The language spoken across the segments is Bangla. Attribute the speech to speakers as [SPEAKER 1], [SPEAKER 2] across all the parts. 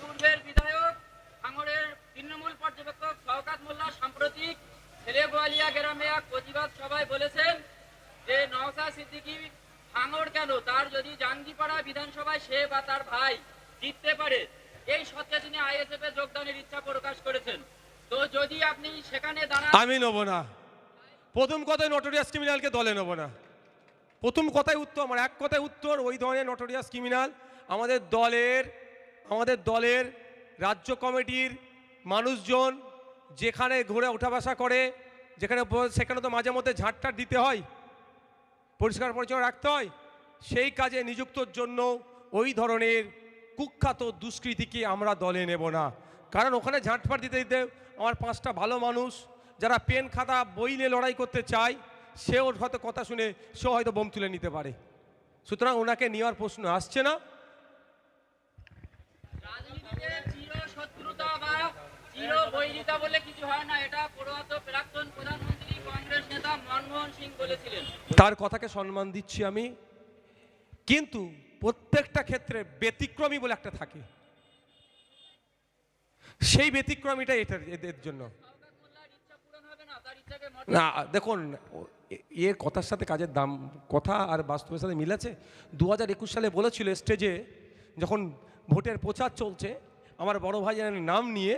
[SPEAKER 1] পূর্বের বিধায়ক, ভাঙড়ের তৃণমূল পর্যবেক্ষক শওকাত মোল্লা সাম্প্রতিক ছেলে গোয়ালিয়া গ্রামে এক প্রতিবাদ সভায় বলেছেন যে নওসা সিদ্দিকী ভাঙড় কেন? তার যদি জাঙ্গিপাড়া বিধানসভায় সে বা তার ভাই জিততে পারে, এই সত্ত্বে তিনি আইএসএফ এ যোগদানের ইচ্ছা প্রকাশ করেছেন। তো যদি আপনি সেখানে দাঁড়ান
[SPEAKER 2] আমি নেব না। প্রথম কথায় নটোরিয়াস ক্রিমিনালকে দলে নেব না। প্রথম কথায় উত্তর আমার এক কথায় উত্তর, ওই ধরনের নটোরিয়াস ক্রিমিনাল আমাদের দলের আমাদের দলের রাজ্য কমিটির মানুষজন যেখানে ঘুরে ওঠা করে, যেখানে সেখানে তো মাঝে মধ্যে ঝাঁটটাট দিতে হয়, পরিষ্কার পরিচ্ছন্ন রাখতে হয়, সেই কাজে নিযুক্তর জন্য ওই ধরনের কুখ্যাত দুষ্কৃতিকে আমরা দলে নেব না। কারণ ওখানে ঝাঁটফাট দিতে দিতে আমার পাঁচটা ভালো মানুষ, যারা পেন খাতা, বই নিয়ে লড়াই করতে চায়, সেও হয়তো কথা শুনে, সেও হয়তো বোম তুলে নিতে পারে। সুতরাং ওনাকে নেওয়ার প্রশ্ন আসছে না
[SPEAKER 1] রাজনীতিতে চির শত্রুতা বা চির বৈরিতা বলে কিছু হয় না এটা প্রয়াত প্রাক্তন প্রধানমন্ত্রী কংগ্রেস নেতা মনমোহন সিং বলেছিলেন
[SPEAKER 2] তার কথাকে সম্মান দিচ্ছি আমি। কিন্তু প্রত্যেকটা ক্ষেত্রে ব্যতিক্রমী বলে একটা থাকে। সেই ব্যতিক্রমীটা এটার, এদের জন্য।
[SPEAKER 1] না,
[SPEAKER 2] দেখুন এর কথার সাথে কাজের দাম, কথা আর বাস্তবের সাথে মিল আছে। দু হাজার একুশ সালে বলেছিল স্টেজে, যখন ভোটের প্রচার চলছে। আমার বড় ভাইয়ের নাম নিয়ে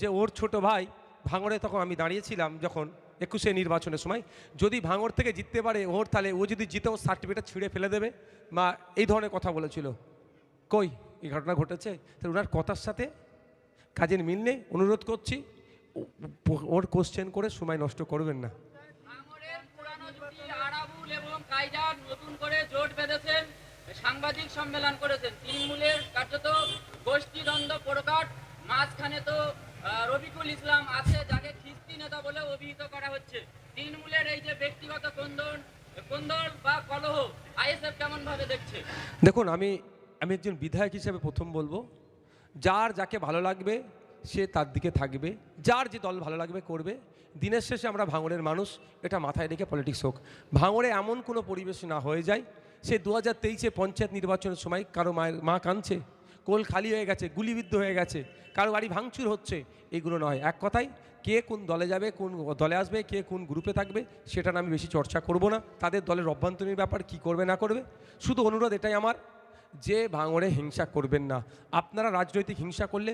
[SPEAKER 2] যে ওর ছোট ভাই ভাঙড়ে তখন আমি দাঁড়িয়েছিলাম যখন একুশে নির্বাচনের সময়। যদি ভাঙড় থেকে জিততে পারে ওর, তাহলে ও যদি জিতে ওর সার্টিফিকেট ছিঁড়ে ফেলে দেবে বা এই ধরনের কথা বলেছিল। কই, এই ঘটনা ঘটেছে? তাহলে ওনার কথার সাথে কাজের মিল নেই, অনুরোধ করছি। ওর কোশ্চেন করে সময় নষ্ট করবেন না।
[SPEAKER 1] নতুন করে জোট বেঁধেছেন সাংবাদিক সম্মেলন করেছেন। তৃণমূলের কার্যত গোষ্ঠীদ্বন্দ্ব প্রকাট মাঝখানে তো আহ, রফিকুল ইসলাম আছে যাকে খিস্তি নেতা বলে অভিহিত করা হচ্ছে। তৃণমূলের এই যে ব্যক্তিগত কন্দন কন্দল বা কলহ আইএসএফ কেমন ভাবে দেখছে?
[SPEAKER 2] দেখুন আমি আমি একজন বিধায়ক হিসেবে প্রথম বলব যার যাকে ভালো লাগবে সে তার দিকে থাকবে যার যে দল ভালো লাগবে করবে। দিনের শেষে আমরা ভাঙড়ের মানুষ এটা মাথায় রেখে পলিটিক্স হোক। ভাঙড়ে এমন কোনো পরিবেশ না হয়ে যায় সে দু হাজার তেইশে পঞ্চায়েত নির্বাচনের সময় কারও মায়ের মা কাঁদছে, কোল খালি হয়ে গেছে, গুলিবিদ্ধ হয়ে গেছে, কারও বাড়ি ভাঙচুর হচ্ছে, এগুলো নয়। এক কথায়, কে কোন দলে যাবে, কোন দলে আসবে, কে কোন গ্রুপে থাকবে, সেটা আমি বেশি চর্চা করব না। তাদের দলের অভ্যন্তরীণ ব্যাপার কি করবে, না করবে, শুধু অনুরোধ এটাই আমার, যে ভাঙড়ে হিংসা করবেন না। আপনারা রাজনৈতিক হিংসা করলে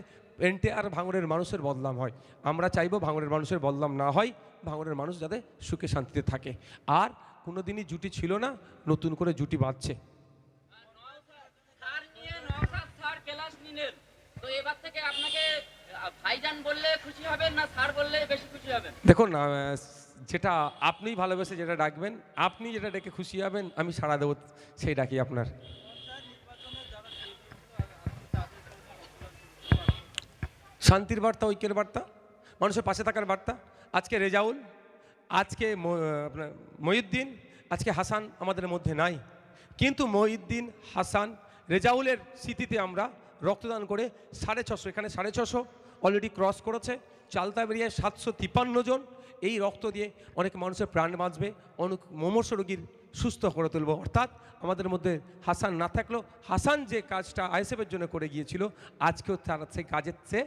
[SPEAKER 2] এনটে আর ভাঙড়ের মানুষের বদলাম হয়। আমরা চাইব ভাঙড়ের মানুষের বদলাম না হয়, ভাঙড়ের মানুষ যাতে সুখে শান্তিতে থাকে। আর কোনো দিনই জুটি ছিল না নতুন করে জুটি বাঁধছে। দেখুন যেটা আপনি ভালোবেসে যেটা ডাকবেন আপনি যেটা ডেকে খুশি হবেন আমি সাড়া দেবো সেই ডাকি আপনার। শান্তির বার্তা ঐক্যের বার্তা মানুষের পাশে থাকার বার্তা। আজকে রেজাউল আজকে মহিউদ্দিন, আজকে হাসান আমাদের মধ্যে নাই। কিন্তু মহিউদ্দিন, হাসান, রেজাউলের স্মৃতিতে আমরা রক্তদান করে সাড়ে ছশো, এখানে সাড়ে ছশো অলরেডি ক্রস করেছে। চালতা বেরিয়ে সাতশো তিপ্পান্ন জন। এই রক্ত দিয়ে অনেক মানুষের প্রাণ বাঁচবে, অনেক মমর্ষ রোগীর সুস্থ করে তুলব। অর্থাৎ আমাদের মধ্যে হাসান না থাকলেও হাসান যে কাজটা আইএসএফের জন্য করে গিয়েছিল, আজকেও তারা সেই কাজের চেয়ে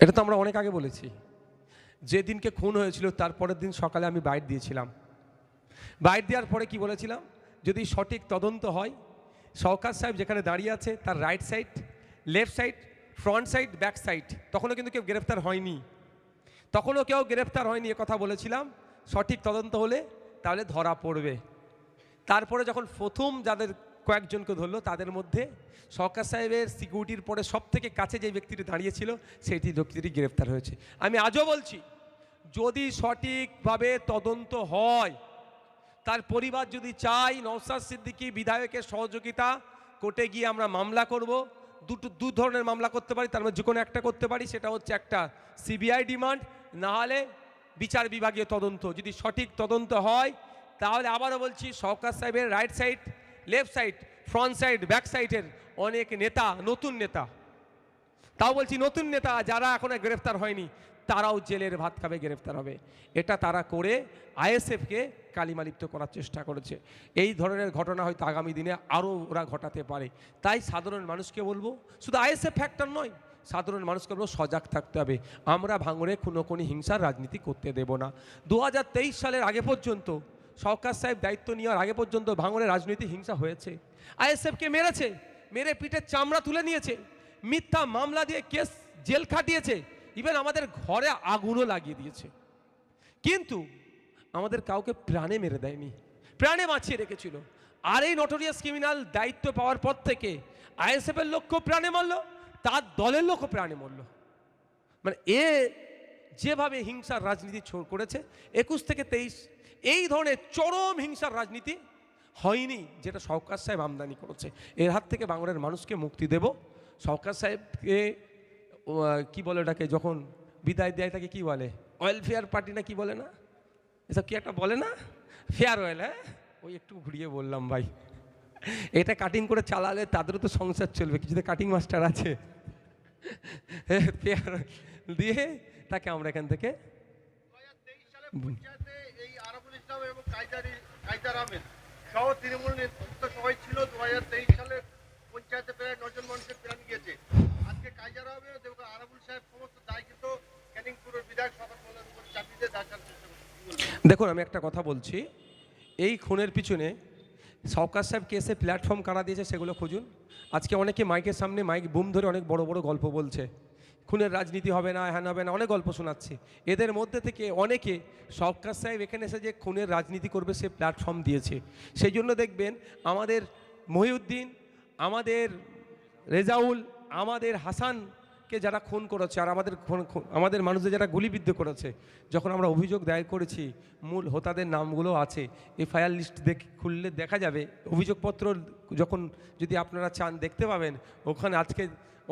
[SPEAKER 2] এটা তো আমরা অনেক আগে বলেছি। যেদিনকে খুন হয়েছিল তারপরের দিন সকালে আমি বাইট দিয়েছিলাম। বাইট দেওয়ার পরে কি বলেছিলাম? যদি সঠিক তদন্ত হয় সরকার সাহেব যেখানে দাঁড়িয়ে আছে, তার right side left side front side back side তখনও কিন্তু কেউ গ্রেফতার হয়নি। তখনও কেউ গ্রেফতার হয়নি কথা বলেছিলাম। সঠিক তদন্ত হলে তাহলে ধরা পড়বে। তারপরে যখন প্রথম যাদের কয়েকজনকে ধরলো, তাদের মধ্যে সরকার সাহেবের সিকিউরিটির পরে সব থেকে কাছে যে ব্যক্তিটি দাঁড়িয়েছিল, সেইটি ব্যক্তিটি গ্রেফতার হয়েছে। আমি আজও বলছি, যদি সঠিকভাবে তদন্ত হয়, তার পরিবার যদি চাই নওসাদ সিদ্দিকি বিধায়কের সহযোগিতা কোর্টে গিয়ে আমরা মামলা করব, দুটো, দু ধরনের মামলা করতে পারি, তার মধ্যে যে কোনো একটা করতে পারি, সেটা হচ্ছে একটা সিবিআই ডিমান্ড না হলে বিচার বিভাগীয় তদন্ত। যদি সঠিক তদন্ত হয়, তাহলে আবারও বলছি, সরকার সাহেবের right side left side front side back সাইডের অনেক নেতা, নতুন নেতা। তাও বলছি নতুন নেতা, যারা এখনও গ্রেফতার হয়নি, তারাও জেলের ভাত খাবে, গ্রেফতার হবে। এটা তারা করে আইএসএফকে কালিমালিপ্ত করার চেষ্টা করেছে। এই ধরনের ঘটনা হয়তো আগামী দিনে আরও ওরা ঘটাতে পারে। তাই সাধারণ মানুষকে বলব, শুধু আইএসএফ ফ্যাক্টর নয়, সাধারণ মানুষকে বলব, সজাগ থাকতে হবে। আমরা ভাঙড়ে কোনো কোনো হিংসার রাজনীতি করতে দেব না। দু হাজার তেইশ সালের আগে পর্যন্ত সরকার সাহেব দায়িত্ব নেওয়ার আগে পর্যন্ত ভাঙড়ে রাজনীতি হিংসা হয়েছে। আইএসএফকে মেরেছে, মেরে পিঠের চামড়া তুলে নিয়েছে, মিথ্যা মামলা দিয়ে কেস জেল খাটিয়েছে ইভেন আমাদের ঘরে আগুনও লাগিয়ে দিয়েছে। কিন্তু আমাদের কাউকে প্রাণে মেরে দেয়নি, প্রাণে বাঁচিয়ে রেখেছিল। আর এই নটোরিয়াস ক্রিমিনাল দায়িত্ব পাওয়ার পর থেকে আইএসএফের লক্ষ্য প্রাণে মরল, তার দলের লোকও প্রাণে মরল। মানে এ যেভাবে হিংসার রাজনীতি ছো- করেছে, একুশ থেকে তেইশ এই ধরনের চরম হিংসার রাজনীতি হয়নি, যেটা সরকার সাহেব আমদানি করেছে। এর হাত থেকে বাংলার মানুষকে মুক্তি দেব। সরকার সাহেবকে কি বলে ওটাকে, যখন বিদায় দেয় তাকে কি বলে? ওয়েলফেয়ার পার্টি না কি বলে না? এসব কি একটা বলে না? ফেয়ার ওয়েল হ্যাঁ? ওই একটু ঘুরিয়ে বললাম ভাই। এটা কাটিং করে চালালে তাদেরও তো সংসার চলবে কিছুতে কাটিং মাস্টার আছে। ফেয়ার দিয়ে তাকে আমরা এখান থেকে
[SPEAKER 3] সালে পঞ্চায়েতে এই আরাবুল ইসলাম এবং কায়দার তৃণমূল নেতৃত্ব ছিল দু হাজার তেইশ পঞ্চায়েতে প্রায় মানুষের আজকে কায়দার সাহেব কিন্তু?
[SPEAKER 2] দেখুন, আমি একটা কথা বলছি। এই খুনের পিছনে সরকার সাহেব কেসে প্ল্যাটফর্ম কারা দিয়েছে সেগুলো খুঁজুন। আজকে অনেকে মাইকের সামনে মাইক বুম ধরে অনেক বড় বড় গল্প বলছে। খুনের রাজনীতি হবে না হ্যান হবে না, অনেক গল্প শোনাচ্ছে। এদের মধ্যে থেকে অনেকে সরকার সাহেব এখানে এসে যে খুনের রাজনীতি করবে সে প্ল্যাটফর্ম দিয়েছে। সেই জন্য দেখবেন আমাদের মহিউদ্দিন, আমাদের রেজাউল, আমাদের হাসানকে যারা খুন করেছে আর আমাদের আমাদের মানুষদের যারা গুলিবিদ্ধ করেছে, যখন আমরা অভিযোগ দায়ের করেছি, মূল হোতাদের নামগুলো আছে, এফআইআর লিস্ট দেখ, খুললে দেখা যাবে। অভিযোগপত্র যখন যদি আপনারা চান দেখতে পাবেন, ওখানে আজকে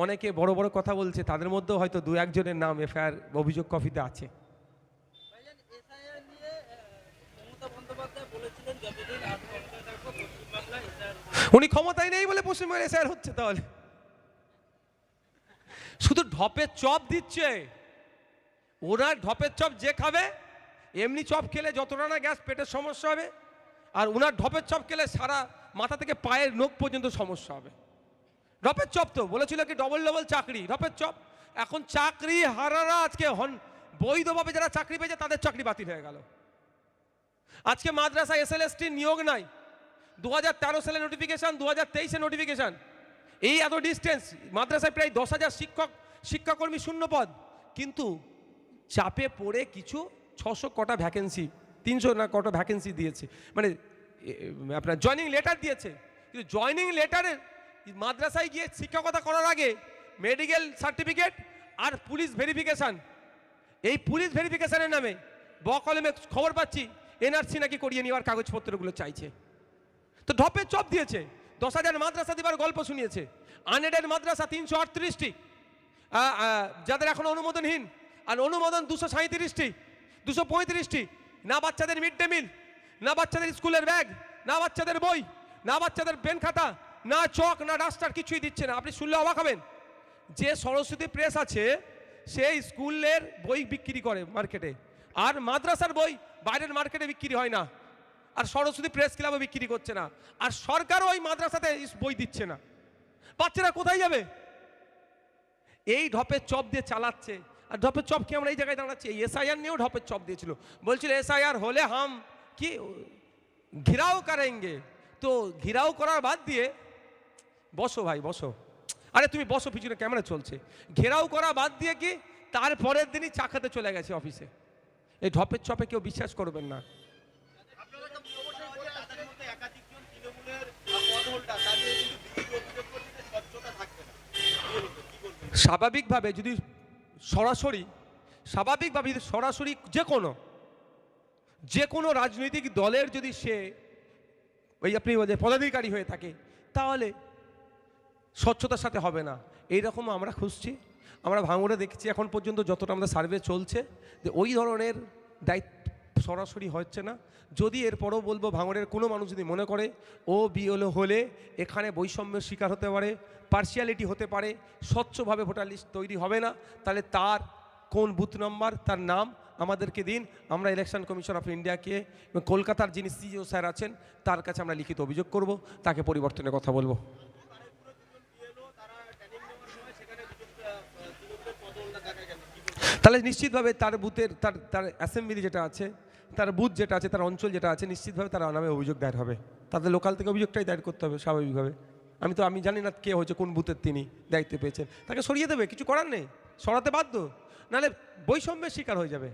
[SPEAKER 2] অনেকে বড় বড় কথা বলছে তাদের মধ্যেও হয়তো দু একজনের নাম এফআইআর অভিযোগ কপিতে আছে। উনি ক্ষমতায় নেই বলে পশ্চিমবঙ্গের এসআইআর হচ্ছে তাহলে। শুধু ঢপের চপ দিচ্ছে। ওরা ঢপের চপ যে খাবে এমনি চপ খেলে যতটা না গ্যাস পেটের সমস্যা হবে আর ওনার ঢপের চপ খেলে সারা মাথা থেকে পায়ের নখ পর্যন্ত সমস্যা হবে। ঢপের চপ তো, বলেছিল কি ডবল ডবল চাকরি ঢপের চপ। এখন চাকরি হারারা আজকে হন, বৈধভাবে যারা চাকরি পেয়েছে তাদের চাকরি বাতিল হয়ে গেল। আজকে মাদ্রাসা এস এসএলএসটির নিয়োগ নাই দু হাজার তেরো সালে নোটিফিকেশান দু হাজার তেইশে নোটিফিকেশান এই এত ডিস্টেন্স মাদ্রাসায় প্রায় দশ হাজার শিক্ষক, শিক্ষাকর্মী শূন্য পদ কিন্তু চাপে পড়ে কিছু ছশো কটা ভ্যাকেন্সি তিনশো না কটা ভ্যাকেন্সি দিয়েছে। মানে আপনার জয়নিং লেটার দিয়েছে। কিন্তু জয়নিং লেটারের মাদ্রাসায় গিয়ে শিক্ষকতা করার আগে মেডিকেল সার্টিফিকেট আর পুলিশ ভেরিফিকেশান এই পুলিশ ভেরিফিকেশানের নামে ব কলমে খবর পাচ্ছি এনআরসি নাকি করিয়ে নেওয়ার কাগজপত্রগুলো চাইছে। তো ঢপের চপ দিয়েছে, দশ হাজার মাদ্রাসা দিবার গল্প শুনিয়েছে। আনএডেড মাদ্রাসা তিনশো আটত্রিশটি। যাদের এখন অনুমোদনহীন, আর অনুমোদন দুশো সাঁত্রিশটি দুশো পঁয়ত্রিশটি। না বাচ্চাদের মিড ডে মিল না বাচ্চাদের স্কুলের ব্যাগ না বাচ্চাদের বই, না বাচ্চাদের পেন খাতা না চক, না ডাস্টার, কিছুই দিচ্ছে না। আপনি শুনলে অবাক হবেন। যে সরস্বতী প্রেস আছে সে স্কুলের বই বিক্রি করে মার্কেটে। আর মাদ্রাসার বই বাইরের মার্কেটে বিক্রি হয় না। আর সরস্বতী প্রেস ক্লাবে বিক্রি করছে না। আর সরকারও ওই মাদ্রাসাতে বই দিচ্ছে না। বাচ্চারা কোথায় যাবে? এই ঢপের চপ দিয়ে চালাচ্ছে। আর ঢপের চপ কি আমরা এই জায়গায় দাঁড়াচ্ছি? এই এসআইআর নিয়েও ঢপের চপ দিয়েছিল। বলছিল এসআইআর হলে হাম, কি? ঘিরাও করেঙ্গে। তো ঘিরাও করার বাদ দিয়ে বসো ভাই, বসো। আরে তুমি বসো, পিছনে ক্যামেরা চলছে। ঘেরাও করা বাদ দিয়ে কি তারপরের দিনই চা খেতে চলে গেছে অফিসে এই ঢপের চপে কেউ বিশ্বাস করবেন না। স্বাভাবিকভাবে যদি সরাসরি, স্বাভাবিকভাবে যদি সরাসরি যে কোনো যে কোনো রাজনৈতিক দলের যদি সে ওই আপনি পদাধিকারী হয়ে থাকে, তাহলে স্বচ্ছতার সাথে হবে না। এইরকম আমরা খুঁজছি। আমরা ভাঙড়ে দেখছি এখন পর্যন্ত যতটা আমাদের সার্ভে চলছে যে ওই ধরনের দায়িত্ব সরাসরি হচ্ছে না। যদি এরপরও বলব ভাঙড়ের কোনো মানুষ যদি মনে করে, ও বিএলও হলে এখানে বৈষম্যের শিকার হতে পারে পার্সিয়ালিটি হতে পারে, স্বচ্ছভাবে ভোটার লিস্ট তৈরি হবে না, তাহলে তার কোন বুথ নম্বর, তার নাম আমাদেরকে দিন। আমরা ইলেকশন কমিশন অফ ইন্ডিয়াকে এবং কলকাতার যিনি সিইও স্যার আছেন, তার কাছে আমরা লিখিত অভিযোগ করব, তাকে পরিবর্তনের কথা বলব। তাহলে নিশ্চিতভাবে তার বুথের, তার তার অ্যাসেম্বলি যেটা আছে, তার বুথ যেটা আছে, তার অঞ্চল যেটা আছে, নিশ্চিতভাবে তার নামে অভিযোগ দায়ের হবে। তাদের লোকাল থেকে অভিযোগটাই দায়ের করতে হবে স্বাভাবিকভাবে। আমি তো, আমি জানি না কে হয়েছে, কোন বুথের তিনি দায়িত্ব পেয়েছেন। তাকে সরিয়ে দেবে, কিছু করার নেই, সরাতে বাধ্য। নাহলে বৈষম্যের শিকার হয়ে যাবে।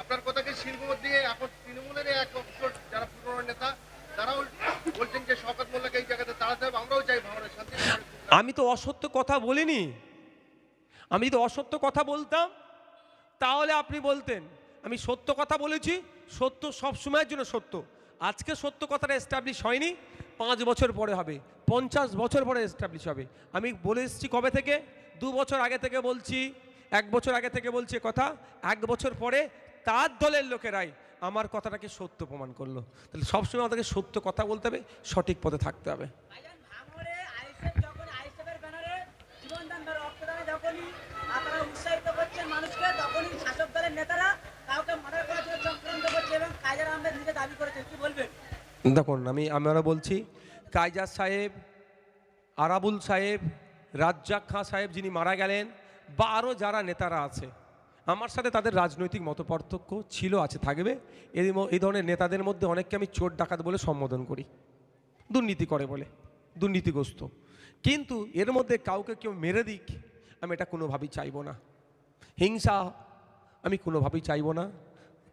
[SPEAKER 3] আপনার শিলমোহর দিয়ে এখন তৃণমূলের এক যারা নেতা, তারাও বলছেন যে শওকত মোল্লাকে এই জায়গাতে তাড়াতে হবে, আমরাও চাই ভাঙড়ে শান্তি।
[SPEAKER 2] আমি তো অসত্য কথা বলিনি। আমি যদি অসত্য কথা বলতাম, তাহলে আপনি বলতেন, আমি সত্য কথা বলেছি, সত্য সব সময়ের জন্য সত্য। আজকে সত্য কথাটা এস্টাবলিশ হয়নি, পাঁচ বছর পরে হবে, পঞ্চাশ বছর পরে এস্টাবলিশ হবে। আমি বলে এসেছি কবে থেকে? দু বছর আগে থেকে বলছি, এক বছর আগে থেকে বলছি কথা, এক বছর পরে তার দলের লোকেরাই আমার কথাটাকে সত্য প্রমাণ করল। তাহলে সবসময় আমাদেরকে সত্য কথা বলতে হবে, সঠিক পথে থাকতে হবে
[SPEAKER 4] ভাইজান ভাঙড়ে আইএসএফ যখন আইএসএফের ব্যানারে জীবনদান বা রক্তদানে যখনই আপনারা উৎসাহিত করছেন মানুষকে তখনই শাসক দলের নেতারা কাউকে মার্ডার করার জন্য চক্রান্ত করছে এবং কাজার আহমেদ নিজে দাবি করেছেন কি বলবেন
[SPEAKER 2] দেখুন, আমি আমরা বলছি কাইজার সাহেব, আরাবুল সাহেব, রাজ্জাক খাঁ সাহেব যিনি মারা গেলেন, বা আরও যারা নেতারা আছে, আমার সাথে তাদের রাজনৈতিক মতপার্থক্য ছিল, আছে, থাকবে। এই ধরনের নেতাদের মধ্যে অনেককে আমি চোর, ডাকাত বলে সম্বোধন করি। দুর্নীতি করে বলে, দুর্নীতিগ্রস্ত। কিন্তু এর মধ্যে কাউকে কেউ মেরে দিক, আমি এটা কোনোভাবেই চাইব না। হিংসা আমি কোনোভাবেই চাইব না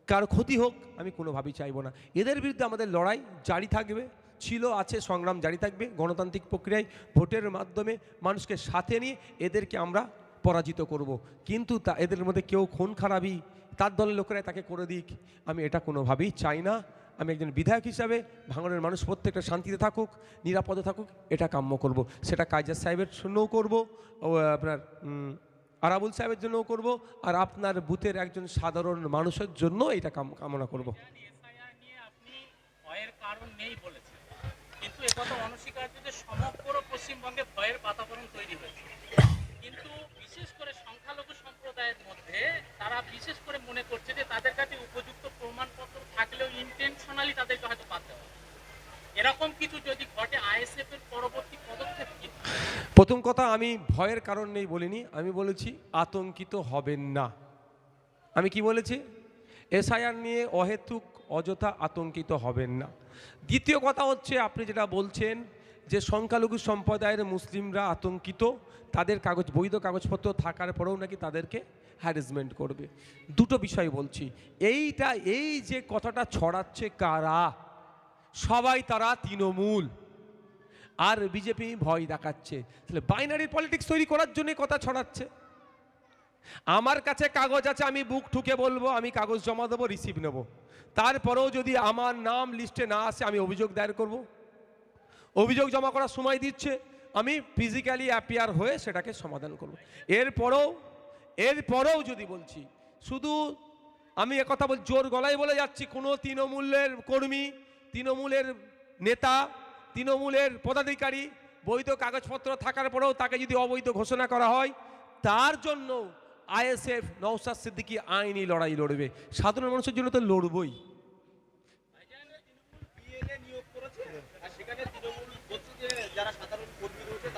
[SPEAKER 2] কার ক্ষতি হোক, আমি কোনোভাবেই চাইব না এদের বিরুদ্ধে আমাদের লড়াই জারি থাকবে, ছিল, আছে, সংগ্রাম জারি থাকবে, গণতান্ত্রিক প্রক্রিয়ায় ভোটের মাধ্যমে মানুষকে সাথে নিয়ে এদেরকে আমরা পরাজিত করব। কিন্তু তা, এদের মধ্যে কেউ খুন খারাপই তার দলের লোকেরাই তাকে করে দিক, আমি এটা কোনোভাবেই চাই না আমি একজন বিধায়ক হিসাবে ভাঙনের মানুষ, প্রত্যেকটা শান্তিতে থাকুক, নিরাপদে থাকুক, এটা কাম্য করব। সেটা কাইজার সাহেবের জন্যও করব আপনার উম, আরাবুল সাহেবের জন্যও করব আর আপনার বুথের একজন সাধারণ মানুষের জন্য এটা কাম- কামনা করব।
[SPEAKER 5] তৈরি বিশেষ করে মনে করছে যে তাদের কাছে উপযুক্ত প্রমাণপত্র থাকলেও ইন্টেনশনালি তাদেরকে হয়তো। এরকম কিছু যদি ঘটে আইএসএফ এর পরবর্তী
[SPEAKER 2] প্রথম কথা, আমি ভয়ের কারণ নেই বলিনি, আমি বলেছি আতঙ্কিত হবেন না। আমি কি বলেছি? এসআইআর নিয়ে অহেতুক, অযথা আতঙ্কিত হবেন না। দ্বিতীয় কথা হচ্ছে, আপনি যেটা বলছেন যে সংখ্যালঘু সম্প্রদায়ের মুসলিমরা আতঙ্কিত, তাদের কাগজ, বৈধ কাগজপত্র থাকার পরেও নাকি তাদেরকে হ্যারাসমেন্ট করবে। দুটো বিষয় বলছি। এইটা, এই যে কথাটা ছড়াচ্ছে কারা? সবাই তারা তৃণমূল। আর বিজেপি ভয় দেখাচ্ছে। তাহলে বাইনারি পলিটিক্স তৈরি করার জন্য কথা ছড়াচ্ছে। আমার কাছে কাগজ আছে, আমি বুক ঠুকে বলব, আমি কাগজ জমা দেবো রিসিভ নেব। তারপরেও যদি আমার নাম লিস্টে না আসে, আমি অভিযোগ দায়ের করব। অভিযোগ জমা করার সময় দিচ্ছে, আমি ফিজিক্যালি অ্যাপিয়ার হয়ে সেটাকে সমাধান করব। এরপরেও এরপরেও যদি বলছি, শুধু আমি একথা বল, জোর গলায় বলে যাচ্ছি, কোনো তৃণমূলের কর্মী, তৃণমূলের নেতা তৃণমূলের পদাধিকারী বৈধ কাগজপত্র থাকার পরেও তাকে যদি অবৈধ ঘোষণা করা হয়, তার জন্য আইএসএফ নৌসাদ সিদ্দিকি আইনি লড়াই লড়বে। সাধারণ মানুষের জন্য তো লড়বই।
[SPEAKER 6] নিয়োগ সাধারণ করবে বলছে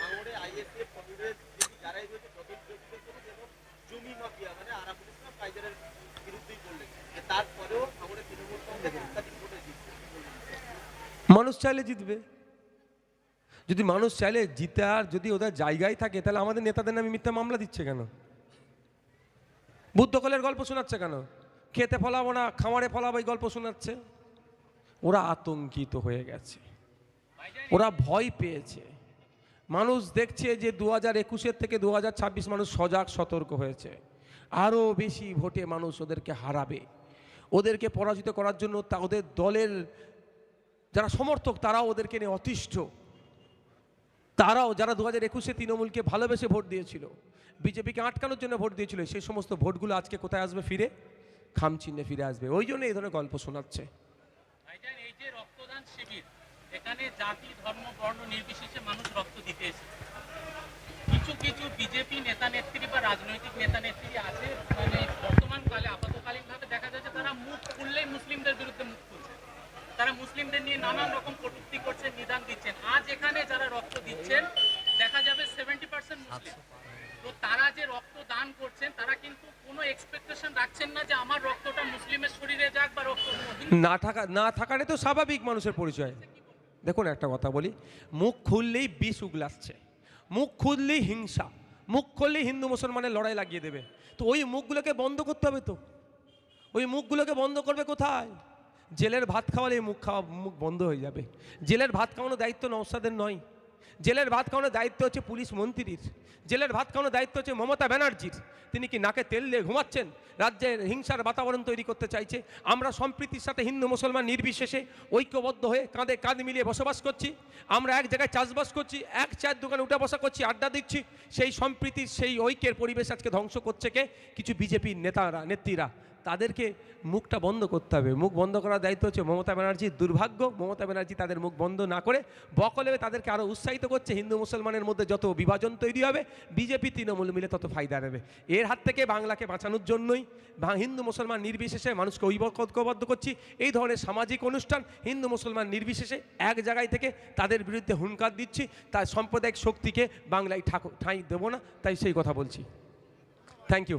[SPEAKER 6] ভাঙড়ে আইএসএফ কংগ্রেস বিজেপি যারাই রয়েছে তদন্ত করেছে এবং জমি মাফিয়া মানে আরাবুল ইসলাম কাইজারের বিরুদ্ধেই বললেন যে তারপরেও ভাঙড়ে তৃণমূল কংগ্রেস ইত্যাদি ভোটে জিতছে কি বলবেন?
[SPEAKER 2] মানুষ চাইলে জিতবে। যদি মানুষ চাইলে জিতে আর যদি ওদের জায়গায় থাকে, তাহলে আমাদের নেতাদের নামে মিথ্যা মামলা দিচ্ছে কেন? বুদ্ধকলের গল্প শোনাচ্ছে কেন? খেতে ফলাবো না, খামারে ফলাবো, এই গল্প শোনাচ্ছে। ওরা আতঙ্কিত হয়ে গেছে। ওরা ভয় পেয়েছে। মানুষ দেখছে যে দু হাজার একুশের থেকে দু হাজার ছাব্বিশ মানুষ সজাগ, সতর্ক হয়েছে। আরও বেশি ভোটে মানুষ ওদেরকে হারাবে। ওদেরকে পরাজিত করার জন্য তা ওদের দলের যারা সমর্থক, তারাও ওদেরকে নিয়ে অতিষ্ঠ। তারাও যারা দু হাজার একুশে তৃণমূলকে ভালোবেসে ভোট দিয়েছিল, বিজেপিকে আটকানোর জন্য ভোট দিয়েছিল, সেই সমস্ত ভোটগুলো আজকে কোথায় আসবে ফিরে? খামচিহ্নে ফিরে আসবে। ওই জন্য এই ধরনের গল্প শোনাচ্ছে।
[SPEAKER 5] এখানে জাতি, ধর্ম, বর্ণ নির্বিশেষে মানুষ রক্ত দিতে কিছু কিছু বিজেপি নেতা, নেত্রী বা রাজনৈতিক নেতা নেত্রী আছে মানে বর্তমান কালে আপাতকালীন ভাবে দেখা যাচ্ছে তারা মুখ খুললেই মুসলিমদের বিরুদ্ধে মুখ খুলছে তারা মুসলিমদের নিয়ে নানান রকম কটূক্তি করছেন নিদান দিচ্ছেন আজ এখানে যারা রক্ত দিচ্ছেন দেখা যাবে সেভেন্টি পার্সেন্ট মুসলিম তো তারা যে রক্ত দান করছেন তারা কিন্তু কোনো এক্সপেকটেশন রাখছেন না যে আমার রক্তটা মুসলিমের শরীরে যাক বা রক্ত হিন্দু
[SPEAKER 2] না থাকা, না থাকাটাই তো স্বাভাবিক মানুষের পরিচয়। দেখুন একটা কথা বলি, মুখ খুললেই বিষ উগলাচ্ছে, মুখ খুললেই হিংসা, মুখ খুললেই হিন্দু মুসলমানের লড়াই লাগিয়ে দেবে। তো ওই মুখগুলোকে বন্ধ করতে হবে তো। ওই মুখগুলোকে বন্ধ করবে কোথায়? জেলের ভাত খাওয়ালে মুখ খাওয়া, মুখ বন্ধ হয়ে যাবে। জেলের ভাত খাওয়ানোর দায়িত্ব নৌসাদের নয়। জেলের ভাত খাওয়ানোর দায়িত্ব হচ্ছে পুলিশ মন্ত্রীর। জেলের ভাত খাওয়ানোর দায়িত্ব হচ্ছে মমতা ব্যানার্জির। তিনি কি নাকে তেল দিয়ে ঘুমাচ্ছেন? রাজ্যের হিংসার বাতাবরণ তৈরি করতে চাইছে। আমরা সম্প্রীতির সাথে হিন্দু মুসলমান নির্বিশেষে ঐক্যবদ্ধ হয়ে কাঁধে কাঁধ মিলিয়ে বসবাস করছি। আমরা এক জায়গায় চাষবাস করছি, এক চায়ের দোকানে উঠে বসা করছি, আড্ডা দিচ্ছি। সেই সম্প্রীতির, সেই ঐক্যের পরিবেশ আজকে ধ্বংস করছে কে? কিছু বিজেপির নেতারা, নেত্রীরা। তাদেরকে মুখটা বন্ধ করতে হবে। মুখ বন্ধ করার দায়িত্ব হচ্ছে মমতা ব্যানার্জির দুর্ভাগ্য। মমতা ব্যানার্জি তাদের মুখ বন্ধ না করে বকলে তাদেরকে আরও উৎসাহিত করছে। হিন্দু মুসলমানের মধ্যে যত বিভাজন তৈরি হবে, বিজেপি, তৃণমূল মিলে তত ফায়দা নেবে। এর হাত থেকে বাংলাকে বাঁচানোর জন্যই হিন্দু মুসলমান নির্বিশেষে মানুষকে ঐক্যবদ্ধ করছি। এই ধরনের সামাজিক অনুষ্ঠান হিন্দু মুসলমান নির্বিশেষে এক জায়গায় থেকে তাদের বিরুদ্ধে হুঙ্কার দিচ্ছি। তার সাম্প্রদায়িক শক্তিকে বাংলায় ঠাকুর ঠাঁই দেবো না, তাই সেই কথা বলছি। Thank you